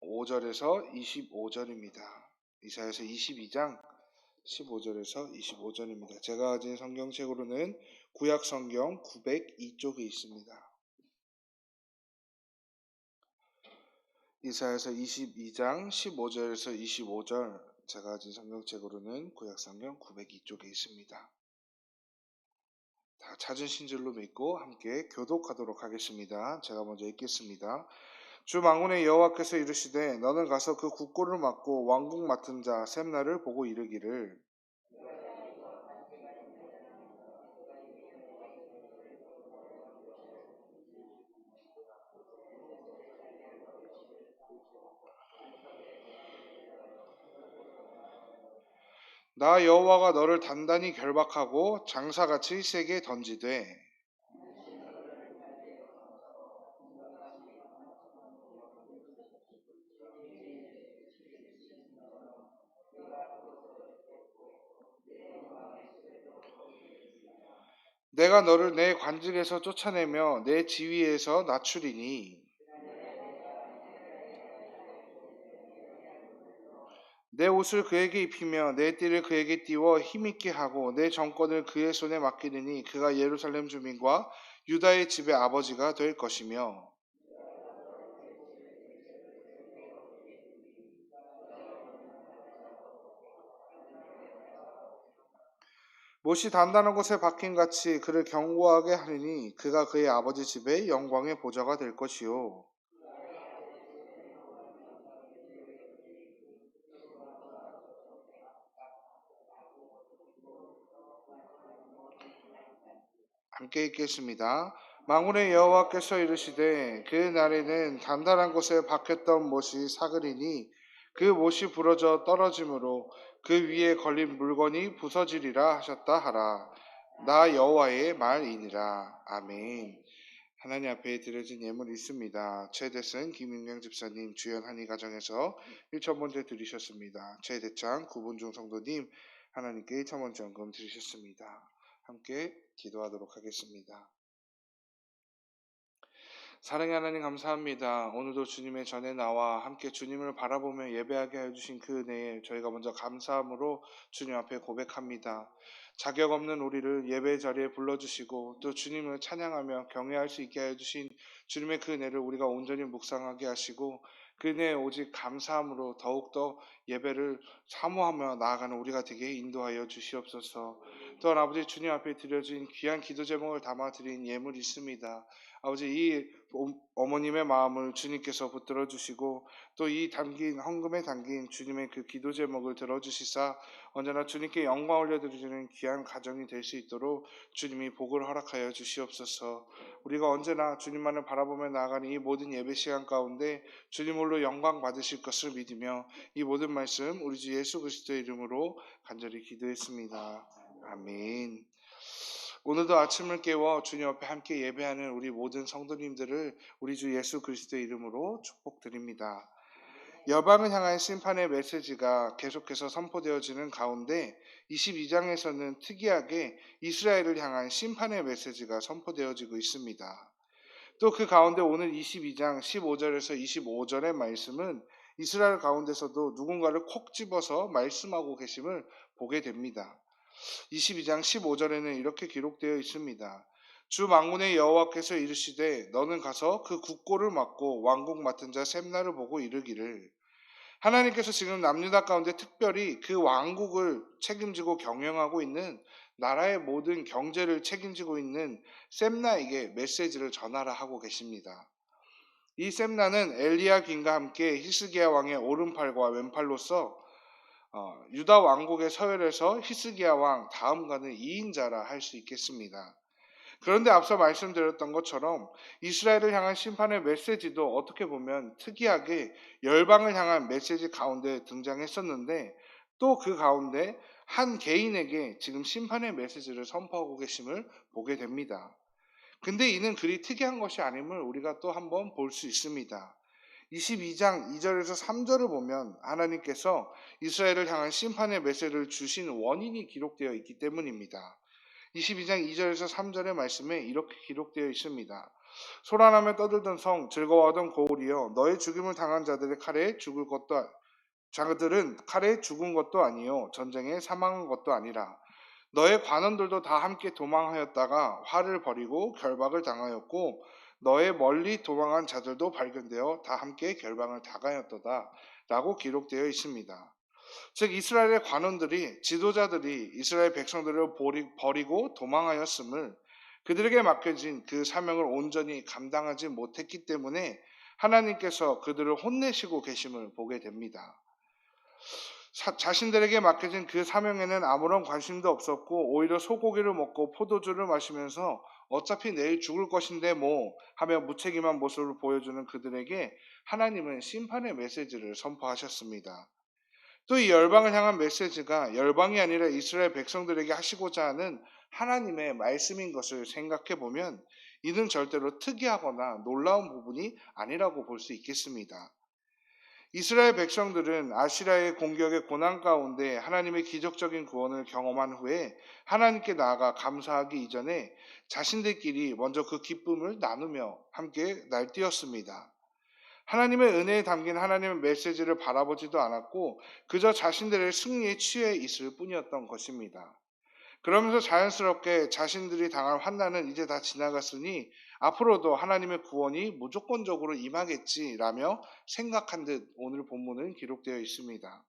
15절에서 25절입니다. 이사야서 22장 15절에서 25절입니다. 제가 가진 성경책으로는 구약 성경 902쪽에 있습니다. 이사야서 22장 15절에서 25절 제가 가진 성경책으로는 구약 성경 902쪽에 있습니다. 다 찾으신 줄로 믿고 함께 교독하도록 하겠습니다. 제가 먼저 읽겠습니다. 주 망군의 여호와께서 이르시되 너는 가서 그 국고를 맡고 왕국 맡은 자 셈나를 보고 이르기를. 나 여호와가 너를 단단히 결박하고 장사같이 세게 던지되 내가 너를 내 관직에서 쫓아내며 내 지위에서 낮추리니. 내 옷을 그에게 입히며 내 띠를 그에게 띄워 힘있게 하고 내 정권을 그의 손에 맡기느니 그가 예루살렘 주민과 유다의 집의 아버지가 될 것이며 못이 단단한 곳에 박힌 같이 그를 경고하게 하리니 그가 그의 아버지 집의 영광의 보좌가 될 것이요 함께 읽겠습니다. 망군의 여호와께서 이르시되 그 날에는 단단한 곳에 박혔던 못이 사그리니 그 못이 부러져 떨어짐으로 그 위에 걸린 물건이 부서지리라 하셨다 하라. 나 여호와의 말이니라. 아멘. 하나님 앞에 드려진 예물이 있습니다. 최대승 김윤경 집사님 주연 한의 가정에서 1천 번째 드리셨습니다. 최대창 구분중 성도님 하나님께 1천 번째 연금 드리셨습니다. 함께 기도하도록 하겠습니다. 사랑의 하나님 감사합니다. 오늘도 주님의 전에 나와 함께 주님을 바라보며 예배하게 해주신 그 은혜에 저희가 먼저 감사함으로 주님 앞에 고백합니다. 자격 없는 우리를 예배 자리에 불러주시고 또 주님을 찬양하며 경외할 수 있게 해주신 주님의 그 은혜를 우리가 온전히 묵상하게 하시고 그 은혜에 오직 감사함으로 더욱더 예배를 사모하며 나아가는 우리가 되게 인도하여 주시옵소서. 또한 아버지 주님 앞에 드려진 귀한 기도 제목을 담아 드린 예물이 있습니다. 아버지 이 어머님의 마음을 주님께서 붙들어 주시고 또 이 담긴 헌금에 담긴 주님의 그 기도 제목을 들어 주시사 언제나 주님께 영광 올려 드리는 귀한 가정이 될 수 있도록 주님이 복을 허락하여 주시옵소서. 우리가 언제나 주님만을 바라보며 나아가는 이 모든 예배 시간 가운데 주님으로 영광 받으실 것을 믿으며 이 모든 말씀 우리 주 예수 그리스도의 이름으로 간절히 기도했습니다. 아멘. 오늘도 아침을 깨워 주님 앞에 함께 예배하는 우리 모든 성도님들을 우리 주 예수 그리스도의 이름으로 축복드립니다. 여방을 향한 심판의 메시지가 계속해서 선포되어지는 가운데 22장에서는 특이하게 이스라엘을 향한 심판의 메시지가 선포되어지고 있습니다. 또 그 가운데 오늘 22장 15절에서 25절의 말씀은 이스라엘 가운데서도 누군가를 콕 집어서 말씀하고 계심을 보게 됩니다. 22장 15절에는 이렇게 기록되어 있습니다. 주 망군의 여호와께서 이르시되 너는 가서 그 국고를 맡고 왕국 맡은 자 셈나를 보고 이르기를 하나님께서 지금 남유다 가운데 특별히 그 왕국을 책임지고 경영하고 있는 나라의 모든 경제를 책임지고 있는 셈나에게 메시지를 전하라 하고 계십니다. 이 셈나는 엘리야긴과 함께 히스기야 왕의 오른팔과 왼팔로서 어, 유다 왕국의 서열에서 히스기야 왕 다음가는 2인자라 할 수 있겠습니다. 그런데 앞서 말씀드렸던 것처럼 이스라엘을 향한 심판의 메시지도 어떻게 보면 특이하게 열방을 향한 메시지 가운데 등장했었는데 또 그 가운데 한 개인에게 지금 심판의 메시지를 선포하고 계심을 보게 됩니다. 근데 이는 그리 특이한 것이 아님을 우리가 또 한번 볼 수 있습니다. 22장 2절에서 3절을 보면 하나님께서 이스라엘을 향한 심판의 메시지를 주신 원인이 기록되어 있기 때문입니다. 22장 2절에서 3절의 말씀에 이렇게 기록되어 있습니다. 소란하며 떠들던 성 즐거워하던 고울이여 너의 죽임을 당한 자들의 칼에 죽을 것도 아- 자들은 칼에 죽은 것도 아니요 전쟁에 사망한 것도 아니라 너의 관원들도 다 함께 도망하였다가 화를 벌이고 결박을 당하였고 너의 멀리 도망한 자들도 발견되어 다 함께 결방을 당하였도다 라고 기록되어 있습니다. 즉 이스라엘의 관원들이 지도자들이 이스라엘 백성들을 버리- 버리고 도망하였음을 그들에게 맡겨진 그 사명을 온전히 감당하지 못했기 때문에 하나님께서 그들을 혼내시고 계심을 보게 됩니다. 사- 자신들에게 맡겨진 그 사명에는 아무런 관심도 없었고 오히려 소고기를 먹고 포도주를 마시면서 어차피 내일 죽을 것인데 뭐 하며 무책임한 모습을 보여주는 그들에게 하나님은 심판의 메시지를 선포하셨습니다. 또 이 열방을 향한 메시지가 열방이 아니라 이스라엘 백성들에게 하시고자 하는 하나님의 말씀인 것을 생각해 보면 이는 절대로 특이하거나 놀라운 부분이 아니라고 볼 수 있겠습니다. 이스라엘 백성들은 아시라의 공격의 고난 가운데 하나님의 기적적인 구원을 경험한 후에 하나님께 나아가 감사하기 이전에 자신들끼리 먼저 그 기쁨을 나누며 함께 날뛰었습니다. 하나님의 은혜에 담긴 하나님의 메시지를 바라보지도 않았고 그저 자신들의 승리에 취해 있을 뿐이었던 것입니다. 그러면서 자연스럽게 자신들이 당할 환난은 이제 다 지나갔으니 앞으로도 하나님의 구원이 무조건적으로 임하겠지라며 생각한 듯 오늘 본문은 기록되어 있습니다.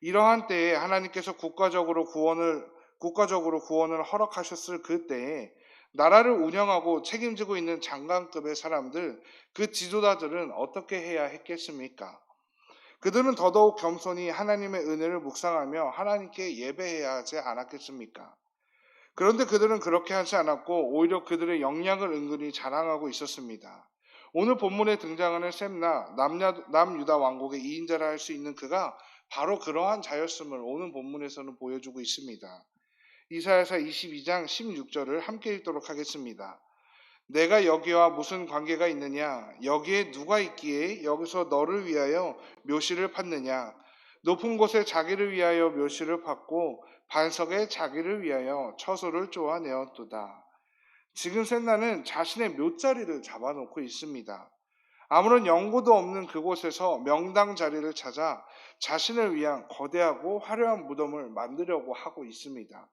이러한 때에 하나님께서 국가적으로 구원을 국가적으로 구원을 허락하셨을 그때에 나라를 운영하고 책임지고 있는 장관급의 사람들, 그 지도자들은 어떻게 해야 했겠습니까? 그들은 더더욱 겸손히 하나님의 은혜를 묵상하며 하나님께 예배해야 하지 않았겠습니까? 그런데 그들은 그렇게 하지 않았고 오히려 그들의 역량을 은근히 자랑하고 있었습니다. 오늘 본문에 등장하는 남야, 남유다 왕국의 2인자라 할 수 있는 그가 바로 그러한 자였음을 오늘 본문에서는 보여주고 있습니다. 이사야서 22장 16절을 함께 읽도록 하겠습니다. 내가 여기와 무슨 관계가 있느냐? 여기에 누가 있기에 여기서 너를 위하여 묘시를 팠느냐? 높은 곳에 자기를 위하여 묘시를 팠고 반석에 자기를 위하여 처소를 쪼아내었도다. 지금 셋나는 자신의 묘자리를 잡아놓고 있습니다. 아무런 연고도 없는 그곳에서 명당 자리를 찾아 자신을 위한 거대하고 화려한 무덤을 만들려고 하고 있습니다.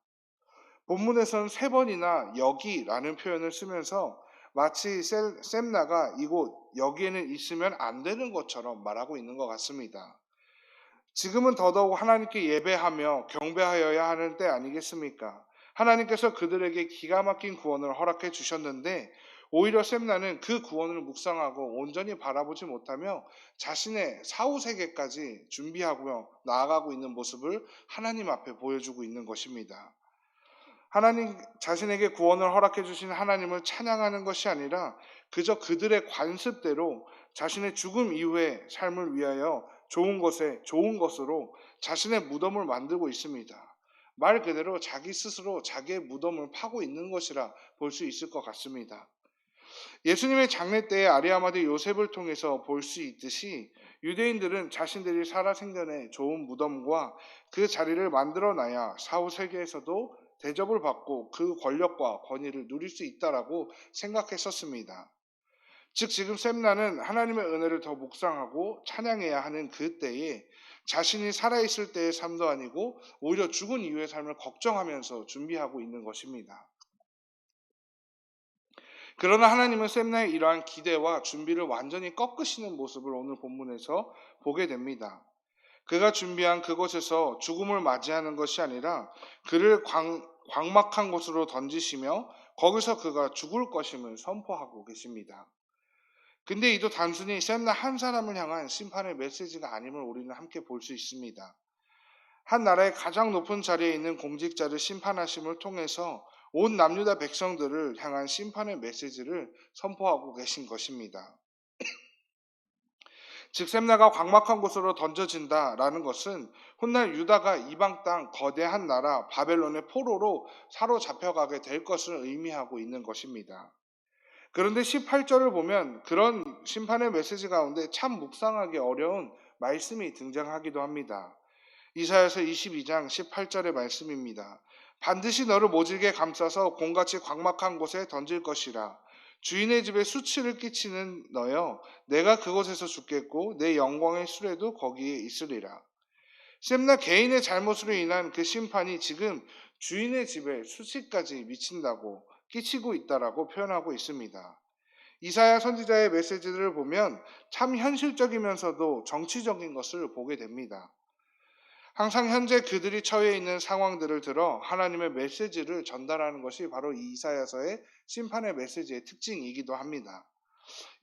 본문에서는 세 번이나 여기라는 표현을 쓰면서 마치 셀- 셈나가 이곳 여기에는 있으면 안 되는 것처럼 말하고 있는 것 같습니다. 지금은 더더욱 하나님께 예배하며 경배하여야 하는 때 아니겠습니까? 하나님께서 그들에게 기가 막힌 구원을 허락해 주셨는데 오히려 셈나는 그 구원을 묵상하고 온전히 바라보지 못하며 자신의 사후 세계까지 준비하고 나아가고 있는 모습을 하나님 앞에 보여주고 있는 것입니다. 하나님 자신에게 구원을 허락해 주신 하나님을 찬양하는 것이 아니라 그저 그들의 관습대로 자신의 죽음 이후의 삶을 위하여 좋은 것에 좋은 것으로 자신의 무덤을 만들고 있습니다. 말 그대로 자기 스스로 자기의 무덤을 파고 있는 것이라 볼 수 있을 것 같습니다. 예수님의 장례 때의 아리아마드 요셉을 통해서 볼 수 있듯이 유대인들은 자신들이 살아 생전에 좋은 무덤과 그 자리를 만들어 놔야 사후 세계에서도 대접을 받고 그 권력과 권위를 누릴 수 있다라고 생각했었습니다. 즉 지금 셈나는 하나님의 은혜를 더 묵상하고 찬양해야 하는 그 때에 자신이 살아있을 때의 삶도 아니고 오히려 죽은 이후의 삶을 걱정하면서 준비하고 있는 것입니다. 그러나 하나님은 셈나의 이러한 기대와 준비를 완전히 꺾으시는 모습을 오늘 본문에서 보게 됩니다. 그가 준비한 그곳에서 죽음을 맞이하는 것이 아니라 그를 광, 광막한 곳으로 던지시며 거기서 그가 죽을 것임을 선포하고 계십니다. 근데 이도 단순히 셈나 한 사람을 향한 심판의 메시지가 아님을 우리는 함께 볼 수 있습니다. 한 나라의 가장 높은 자리에 있는 공직자를 심판하심을 통해서 온 남유다 백성들을 향한 심판의 메시지를 선포하고 계신 것입니다. 즉 셈나가 광막한 곳으로 던져진다라는 것은 훗날 유다가 이방 땅 거대한 나라 바벨론의 포로로 사로잡혀가게 될 것을 의미하고 있는 것입니다. 그런데 18절을 보면 그런 심판의 메시지 가운데 참 묵상하기 어려운 말씀이 등장하기도 합니다. 이사야서 22장 18절의 말씀입니다. 반드시 너를 모질게 감싸서 공같이 광막한 곳에 던질 것이라. 주인의 집에 수치를 끼치는 너여 내가 그곳에서 죽겠고 내 영광의 수레도 거기에 있으리라. 셈나 개인의 잘못으로 인한 그 심판이 지금 주인의 집에 수치까지 미친다고 끼치고 있다라고 표현하고 있습니다. 이사야 선지자의 메시지를 보면 참 현실적이면서도 정치적인 것을 보게 됩니다. 항상 현재 그들이 처해 있는 상황들을 들어 하나님의 메시지를 전달하는 것이 바로 이 이사야서의 심판의 메시지의 특징이기도 합니다.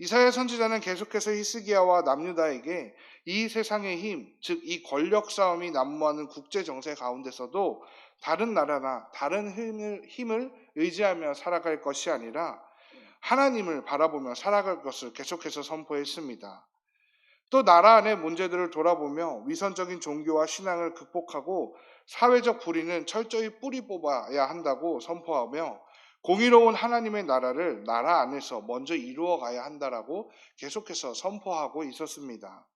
이사야 선지자는 계속해서 히스기야와 남유다에게 이 세상의 힘, 즉 이 권력 싸움이 난무하는 국제 정세 가운데서도 다른 나라나 다른 힘을, 힘을 의지하며 살아갈 것이 아니라 하나님을 바라보며 살아갈 것을 계속해서 선포했습니다. 또 나라 안의 문제들을 돌아보며 위선적인 종교와 신앙을 극복하고 사회적 불의는 철저히 뿌리 뽑아야 한다고 선포하며 공의로운 하나님의 나라를 나라 안에서 먼저 이루어 가야 한다라고 계속해서 선포하고 있었습니다.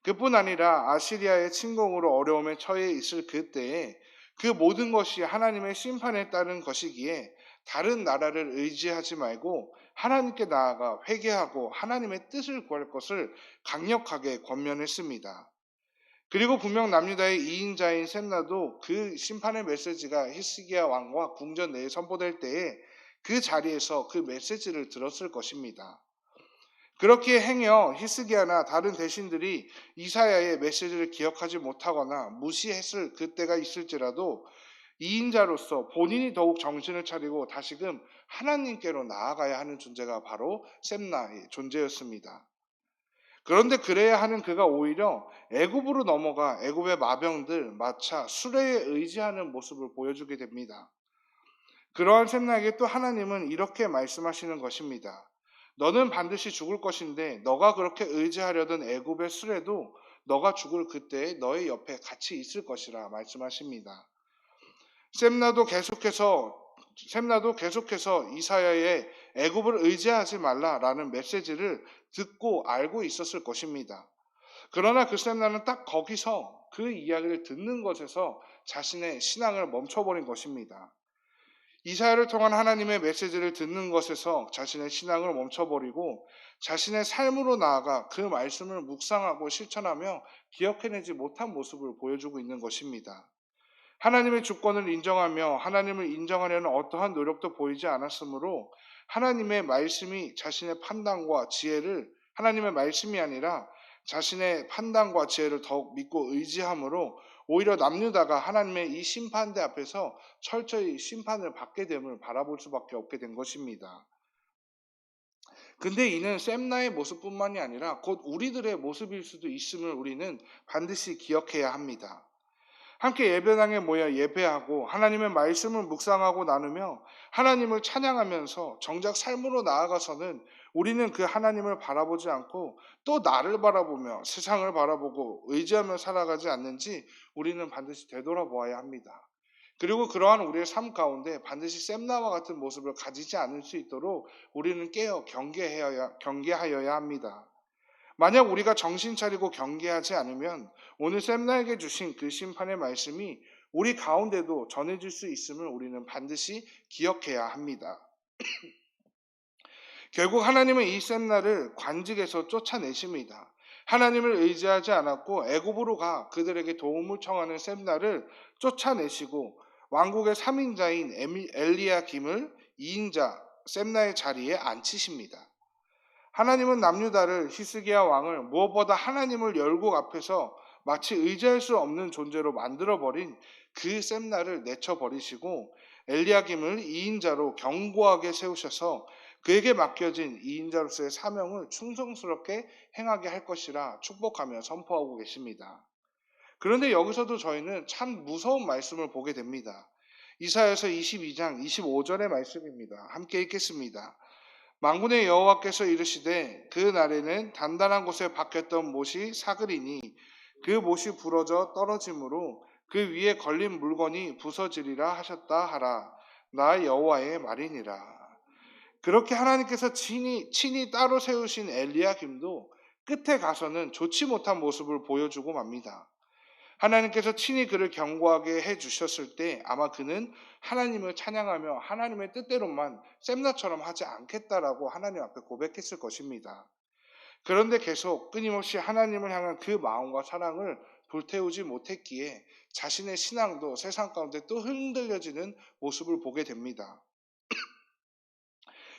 그뿐 아니라 아시리아의 침공으로 어려움에 처해 있을 그때에 그 모든 것이 하나님의 심판에 따른 것이기에 다른 나라를 의지하지 말고 하나님께 나아가 회개하고 하나님의 뜻을 구할 것을 강력하게 권면했습니다. 그리고 분명 남유다의 2인자인 셈나도 그 심판의 메시지가 히스기야 왕과 궁전 내에 선포될 때에 그 자리에서 그 메시지를 들었을 것입니다. 그렇게 행여 히스기야나 다른 대신들이 이사야의 메시지를 기억하지 못하거나 무시했을 그때가 있을지라도 이인자로서 본인이 더욱 정신을 차리고 다시금 하나님께로 나아가야 하는 존재가 바로 셈나의 존재였습니다. 그런데 그래야 하는 그가 오히려 애굽으로 넘어가 애굽의 마병들, 마차, 수레에 의지하는 모습을 보여주게 됩니다. 그러한 셈나에게 또 하나님은 이렇게 말씀하시는 것입니다. 너는 반드시 죽을 것인데 너가 그렇게 의지하려던 애굽의 수레도 너가 죽을 그때에 너의 옆에 같이 있을 것이라 말씀하십니다. 셈나도 계속해서 셈나도 계속해서 이사야의 애굽을 의지하지 말라라는 메시지를 듣고 알고 있었을 것입니다. 그러나 그 셈나는 딱 거기서 그 이야기를 듣는 것에서 자신의 신앙을 멈춰버린 것입니다. 이사야를 통한 하나님의 메시지를 듣는 것에서 자신의 신앙을 멈춰버리고 자신의 삶으로 나아가 그 말씀을 묵상하고 실천하며 기억해내지 못한 모습을 보여주고 있는 것입니다. 하나님의 주권을 인정하며 하나님을 인정하려는 어떠한 노력도 보이지 않았으므로 하나님의 말씀이 자신의 판단과 지혜를 하나님의 말씀이 아니라 자신의 판단과 지혜를 더욱 믿고 의지함으로 오히려 남유다가 하나님의 이 심판대 앞에서 철저히 심판을 받게 됨을 바라볼 수밖에 없게 된 것입니다. 근데 이는 셈나의 모습뿐만이 아니라 곧 우리들의 모습일 수도 있음을 우리는 반드시 기억해야 합니다. 함께 예배당에 모여 예배하고 하나님의 말씀을 묵상하고 나누며 하나님을 찬양하면서 정작 삶으로 나아가서는 우리는 그 하나님을 바라보지 않고 또 나를 바라보며 세상을 바라보고 의지하며 살아가지 않는지 우리는 반드시 되돌아보아야 합니다. 그리고 그러한 우리의 삶 가운데 반드시 샘나와 같은 모습을 가지지 않을 수 있도록 우리는 깨어 경계하여야, 경계하여야 합니다. 만약 우리가 정신 차리고 경계하지 않으면 오늘 샘나에게 주신 그 심판의 말씀이 우리 가운데도 전해질 수 있음을 우리는 반드시 기억해야 합니다. 결국 하나님은 이 샘나를 관직에서 쫓아내십니다. 하나님을 의지하지 않았고 애굽으로 가 그들에게 도움을 청하는 샘나를 쫓아내시고 왕국의 3인자인 엘리야 김을 2인자 샘나의 자리에 앉히십니다. 하나님은 남유다를 히스기야 왕을 무엇보다 하나님을 열국 앞에서 마치 의지할 수 없는 존재로 만들어 버린 그 셈나를 내쳐 버리시고 엘리야김을 2인자로 견고하게 세우셔서 그에게 맡겨진 2인자로서의 사명을 충성스럽게 행하게 할 것이라 축복하며 선포하고 계십니다. 그런데 여기서도 저희는 참 무서운 말씀을 보게 됩니다. 이사야서 22장 25절의 말씀입니다. 함께 읽겠습니다. 망군의 여호와께서 이르시되 그 날에는 단단한 곳에 박혔던 못이 사그리니 그 못이 부러져 떨어짐으로 그 위에 걸린 물건이 부서지리라 하셨다 하라 나 여호와의 말이니라 그렇게 하나님께서 친히, 친히 따로 세우신 엘리야김도 끝에 가서는 좋지 못한 모습을 보여주고 맙니다. 하나님께서 친히 그를 경고하게 해 주셨을 때 아마 그는 하나님을 찬양하며 하나님의 뜻대로만 샘나처럼 하지 않겠다라고 하나님 앞에 고백했을 것입니다. 그런데 계속 끊임없이 하나님을 향한 그 마음과 사랑을 불태우지 못했기에 자신의 신앙도 세상 가운데 또 흔들려지는 모습을 보게 됩니다.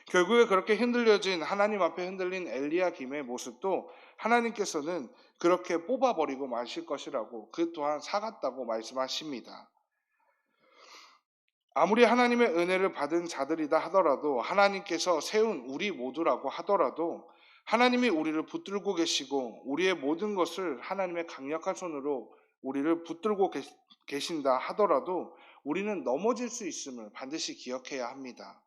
결국에 그렇게 흔들려진 하나님 앞에 흔들린 엘리야 김의 모습도 하나님께서는 그렇게 뽑아버리고 마실 것이라고 그 또한 사갔다고 말씀하십니다. 아무리 하나님의 은혜를 받은 자들이다 하더라도 하나님께서 세운 우리 모두라고 하더라도 하나님이 우리를 붙들고 계시고 우리의 모든 것을 하나님의 강력한 손으로 우리를 붙들고 계신다 하더라도 우리는 넘어질 수 있음을 반드시 기억해야 합니다.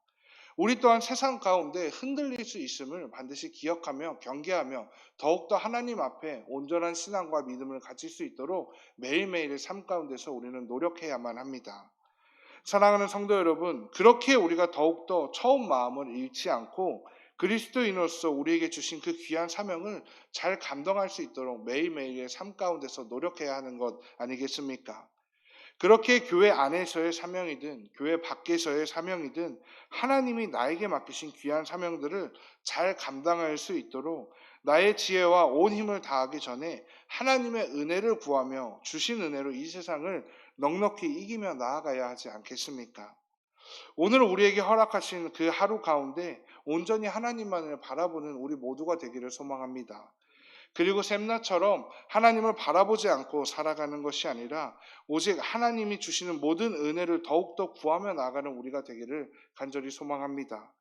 우리 또한 세상 가운데 흔들릴 수 있음을 반드시 기억하며 경계하며 더욱더 하나님 앞에 온전한 신앙과 믿음을 가질 수 있도록 매일매일의 삶 가운데서 우리는 노력해야만 합니다. 사랑하는 성도 여러분, 그렇게 우리가 더욱더 처음 마음을 잃지 않고 그리스도인으로서 우리에게 주신 그 귀한 사명을 잘 감당할 수 있도록 매일매일의 삶 가운데서 노력해야 하는 것 아니겠습니까? 그렇게 교회 안에서의 사명이든 교회 밖에서의 사명이든 하나님이 나에게 맡기신 귀한 사명들을 잘 감당할 수 있도록 나의 지혜와 온 힘을 다하기 전에 하나님의 은혜를 구하며 주신 은혜로 이 세상을 넉넉히 이기며 나아가야 하지 않겠습니까? 오늘 우리에게 허락하신 그 하루 가운데 온전히 하나님만을 바라보는 우리 모두가 되기를 소망합니다. 그리고 샘나처럼 하나님을 바라보지 않고 살아가는 것이 아니라 오직 하나님이 주시는 모든 은혜를 더욱더 구하며 나가는 우리가 되기를 간절히 소망합니다.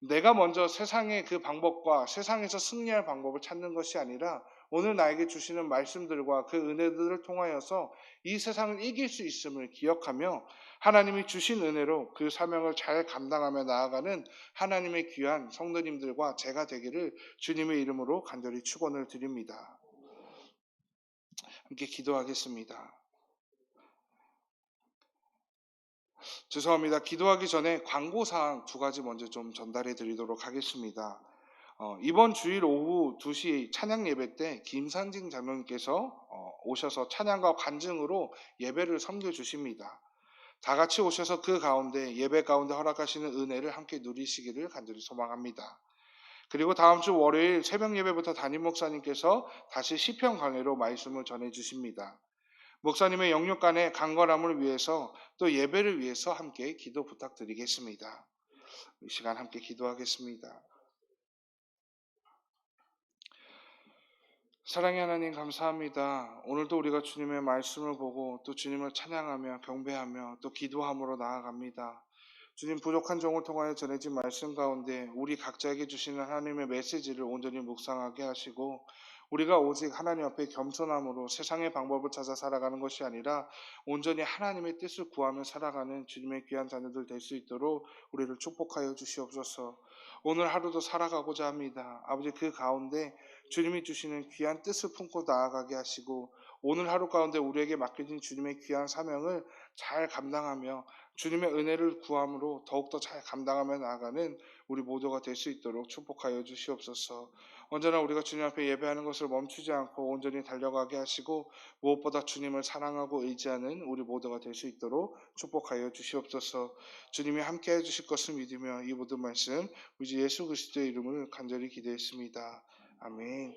내가 먼저 세상의 그 방법과 세상에서 승리할 방법을 찾는 것이 아니라 오늘 나에게 주시는 말씀들과 그 은혜들을 통하여서 이 세상을 이길 수 있음을 기억하며 하나님이 주신 은혜로 그 사명을 잘 감당하며 나아가는 하나님의 귀한 성도님들과 제가 되기를 주님의 이름으로 간절히 축원을 드립니다. 함께 기도하겠습니다. 죄송합니다. 기도하기 전에 광고사항 두 가지 먼저 좀 전달해 드리도록 하겠습니다. 어, 이번 주일 오후 2시 찬양 예배 때 김상진 장로님께서 어, 오셔서 찬양과 관증으로 예배를 섬겨 주십니다. 다 같이 오셔서 그 가운데 예배 가운데 허락하시는 은혜를 함께 누리시기를 간절히 소망합니다. 그리고 다음 주 월요일 새벽 예배부터 담임 목사님께서 다시 시편 강해로 말씀을 전해 주십니다. 목사님의 영육간의 강건함을 위해서 또 예배를 위해서 함께 기도 부탁드리겠습니다. 이 시간 함께 기도하겠습니다. 사랑의 하나님 감사합니다. 오늘도 우리가 주님의 말씀을 보고 또 주님을 찬양하며 경배하며 또 기도함으로 나아갑니다. 주님 부족한 종을 통하여 전해진 말씀 가운데 우리 각자에게 주시는 하나님의 메시지를 온전히 묵상하게 하시고 우리가 오직 하나님 앞에 겸손함으로 세상의 방법을 찾아 살아가는 것이 아니라 온전히 하나님의 뜻을 구하며 살아가는 주님의 귀한 자녀들 될 수 있도록 우리를 축복하여 주시옵소서. 오늘 하루도 살아가고자 합니다. 아버지 그 가운데 주님이 주시는 귀한 뜻을 품고 나아가게 하시고 오늘 하루 가운데 우리에게 맡겨진 주님의 귀한 사명을 잘 감당하며 주님의 은혜를 구함으로 더욱더 잘 감당하며 나아가는 우리 모두가 될 수 있도록 축복하여 주시옵소서. 언제나 우리가 주님 앞에 예배하는 것을 멈추지 않고 온전히 달려가게 하시고 무엇보다 주님을 사랑하고 의지하는 우리 모두가 될 수 있도록 축복하여 주시옵소서. 주님이 함께 해 주실 것을 믿으며 이 모든 말씀 우리 예수 그리스도의 이름을 간절히 기도했습니다. 아멘.